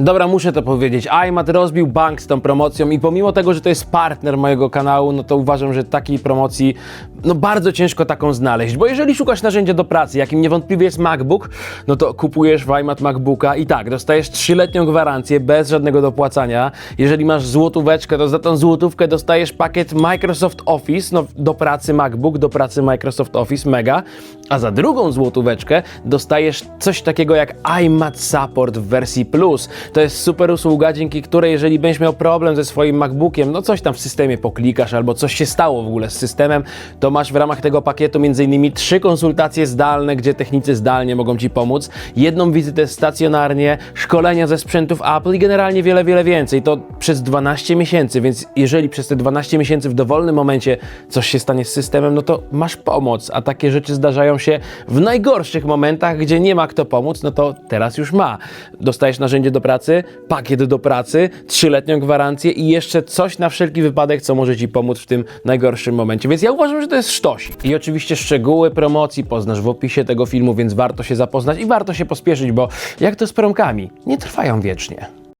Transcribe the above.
Dobra, muszę to powiedzieć. iMat rozbił bank z tą promocją i pomimo tego, że to jest partner mojego kanału, no to uważam, że takiej promocji, no bardzo ciężko taką znaleźć, bo jeżeli szukasz narzędzia do pracy, jakim niewątpliwie jest MacBook, no to kupujesz w iMat MacBooka i tak, dostajesz trzyletnią gwarancję bez żadnego dopłacania. Jeżeli masz złotóweczkę, to za tą złotówkę dostajesz pakiet Microsoft Office, no do pracy MacBook, do pracy Microsoft Office, mega, a za drugą złotóweczkę dostajesz coś takiego jak iMat Support w wersji Plus. To jest super usługa, dzięki której jeżeli będziesz miał problem ze swoim MacBookiem, no coś tam w systemie poklikasz albo coś się stało w ogóle z systemem, to masz w ramach tego pakietu m.in. trzy konsultacje zdalne, gdzie technicy zdalnie mogą Ci pomóc, jedną wizytę stacjonarnie, szkolenia ze sprzętów Apple i generalnie wiele, wiele więcej. To przez 12 miesięcy, więc jeżeli przez te 12 miesięcy w dowolnym momencie coś się stanie z systemem, no to masz pomoc, a takie rzeczy zdarzają się w najgorszych momentach, gdzie nie ma kto pomóc, no to teraz już ma. Dostajesz narzędzie do pracy, pakiet do pracy, trzyletnią gwarancję i jeszcze coś na wszelki wypadek, co może Ci pomóc w tym najgorszym momencie. Więc ja uważam, że to jest sztosik. I oczywiście szczegóły promocji poznasz w opisie tego filmu, więc warto się zapoznać i warto się pospieszyć, bo jak to z promkami, nie trwają wiecznie.